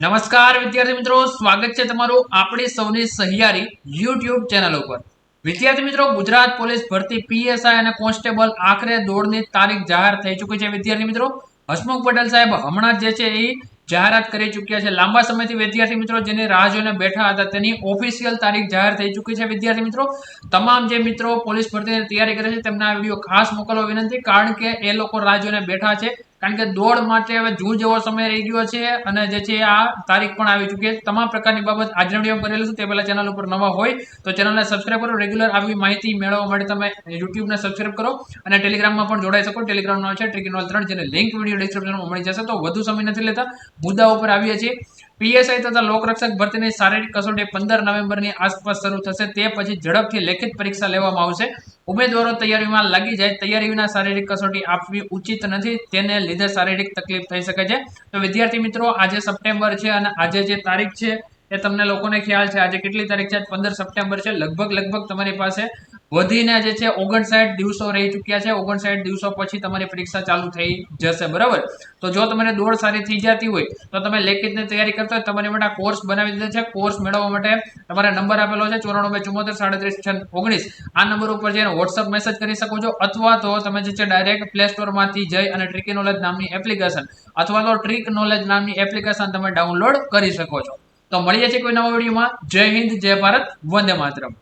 નમસ્કાર વિદ્યાર્થી મિત્રો, સ્વાગત છે તમારું આપણી સૌની સહિયારી યુટ્યુબ ચેનલ ઉપર. વિદ્યાર્થી મિત્રો, ગુજરાત પોલીસ ભરતી પીએસઆઈ અને કોન્સ્ટેબલ આખરે દોડની તારીખ જાહેર થઈ ચૂકી છે. વિદ્યાર્થી મિત્રો, હસમુખ પટેલ સાહેબ હમણાં જે છે એ જાહેરાત કરી ચૂક્યા છે. લાંબા સમયથી વિદ્યાર્થી મિત્રો, જેની રાહ જોઈને બેઠા હતા, તેની ઓફિશિયલ તારીખ જાહેર થઈ ચૂકી છે. વિદ્યાર્થી મિત્રો, તમામ જે મિત્રો પોલીસ ભરતીની તૈયારી કરે છે, તેમના વીડિયો ખાસ મોકલવા વિનંતી, કારણ કે એ લોકો રાહ જોઈને બેઠા છે. કારણ કે દોડ માટે હવે જૂન જેવો સમય રહી ગયો છે અને જે છે આ તારીખ પણ આવી ચૂકી છે. તમામ પ્રકારની બાબત આજના વીડિયો કરેલું છે. તે પહેલાં ચેનલ ઉપર નવા હોય તો ચેનલને સબસ્ક્રાઈબ કરો. રેગ્યુલર આવી માહિતી મેળવવા માટે તમે યુટ્યુબને સબસ્ક્રાઈબ કરો અને ટેલિગ્રામમાં પણ જોડાઈ શકો. ટેલિગ્રામ નામ છે ટ્રિકિનોલ ત્રણ જેને લિંક વીડિયો ડિસ્ક્રિપ્શનમાં મળી જશે. તો વધુ સમય નથી લેતા. મુદ્દા ઉપર આવીએ છીએ. પીએસઆઈ તથા લોકરક્ષક ભરતીની શારીરિક કસોટી પંદર નવેમ્બરની આસપાસ શરૂ થશે. તે પછી ઝડપથી લેખિત પરીક્ષા લેવામાં આવશે. ઉમેદવારો તૈયારીમાં લાગી જાય. તૈયારી વિના શારીરિક કસોટી આપવી ઉચિત નથી. તેને લીધે શારીરિક તકલીફ થઈ શકે છે. તો વિદ્યાર્થી મિત્રો, આજે સપ્ટેમ્બર છે અને આજે જે તારીખ છે, એ તમને લોકોને ખ્યાલ છે. આજે કેટલી તારીખ છે? પંદર સપ્ટેમ્બર છે. લગભગ લગભગ તમારી પાસે વધીને જે છે ઓગણસાઠ દિવસો રહી ચૂક્યા છે. ઓગણસાઠ દિવસો પછી તમારી પરીક્ષા ચાલુ થઈ જશે, બરાબર? તો જો તમને દોડ સારી થઈ જતી હોય, તો તમે લેખિતની તૈયારી કરતા હોય, તમારી માટે કોર્સ બનાવી દીધો છે. કોર્સ મેળવવા માટે તમારે નંબર આપેલો છે ચોરાણું ચુમ્મોતેર સાડત્રીસ ઓગણીસ. આ નંબર ઉપર જઈને વોટ્સઅપ મેસેજ કરી શકો છો, અથવા તો તમે જે છે ડાયરેક્ટ પ્લે સ્ટોરમાંથી જઈ અને ટ્રીકી નોલેજ નામની એપ્લિકેશન અથવા તો ટ્રીક નોલેજ નામની એપ્લિકેશન તમે ડાઉનલોડ કરી શકો છો. તો મળીએ છીએ કોઈ નવા વિડીયોમાં. જય હિન્દ, જય ભારત, વંદે માતરમ.